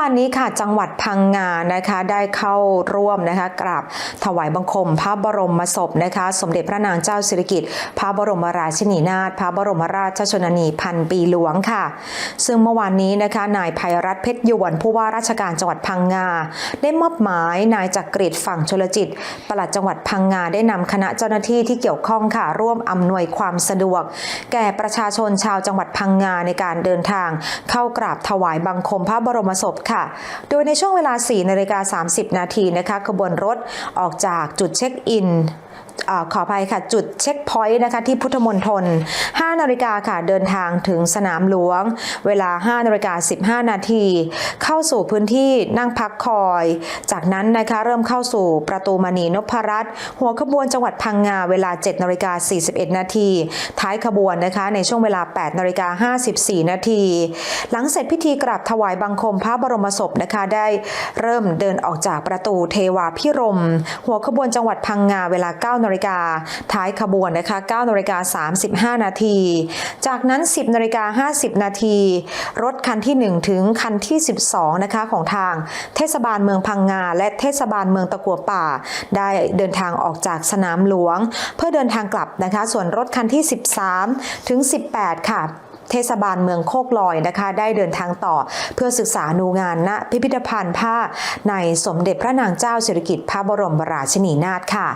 วันนี้ค่ะจังหวัดพังงานะคะได้เข้าร่วมนะคะกราบถวายบังคม พระบรมศพนะคะ สมเด็จพระนางเจ้าสิริกิติ์พระบรมราชินีนาถพระบรมราชชนนีพันปีหลวงค่ะ ซึ่งเมื่อวานนี้นะคะนายภัยรัตน์เพชรยวนผู้ว่าราชการจังหวัดพังงา ได้มอบหมายนายจักริดฝั่งชลจิตปลัดจังหวัดพังงาได้นำคณะเจ้าหน้าที่ที่เกี่ยวข้องค่ะ ร่วมอำนวยความสะดวก แก่ประชาชนชาวจังหวัดพังงาในการเดินทาง เข้ากราบถวายบังคมพระบรมศพค่ะ โดยในช่วงเวลา4นาฬิกา30 นาทีนะคะขบวนรถออกจากจุดเช็คอิน อขออภัยค่ะ จุดเช็คพอยต์นะคะที่พุทธมณฑล5นาฬิกาค่ะเดินทางถึงสนามหลวง เวลา 5นาฬิกา15 นาที เข้าสู่พื้นที่นั่งพักคอย จากนั้นนะคะเริ่มเข้าสู่ประตูมณีนพรัตน์หัวขบวนจังหวัดพังงาเวลา 7นาฬิกา41 นาที ท้ายขบวนนะคะในช่วงเวลา 8นาฬิกา54 นาที หลังเสร็จพิธีกราบถวายบังคมพระบรมศพนะคะได้เริ่มเดินออกจากประตูเทวาพิรม หัวขบวนจังหวัดพังงาเวลา9นาฬิกาท้ายขบวนนะคะ9นาฬิกา35 นาที จากนั้น 10นาฬิกา50 นาที รถคันที่ 1 ถึงคันที่ 12นะคะของทางเทศบาลเมืองพังงา และเทศบาลเมืองตะกัวป่า ได้เดินทางออกจากสนามหลวง เพื่อเดินทางกลับนะคะ ส่วนรถคันที่ 13 ถึง 18 ค่ะเทศบาลเมืองโคกลอยนะคะได้เดินทางต่อเพื่อศึกษาดูงานณพิพิธภัณฑ์ผ้าในสมเด็จพระนางเจ้าสิริกิติ์พระบรมราชินีนาถค่ะ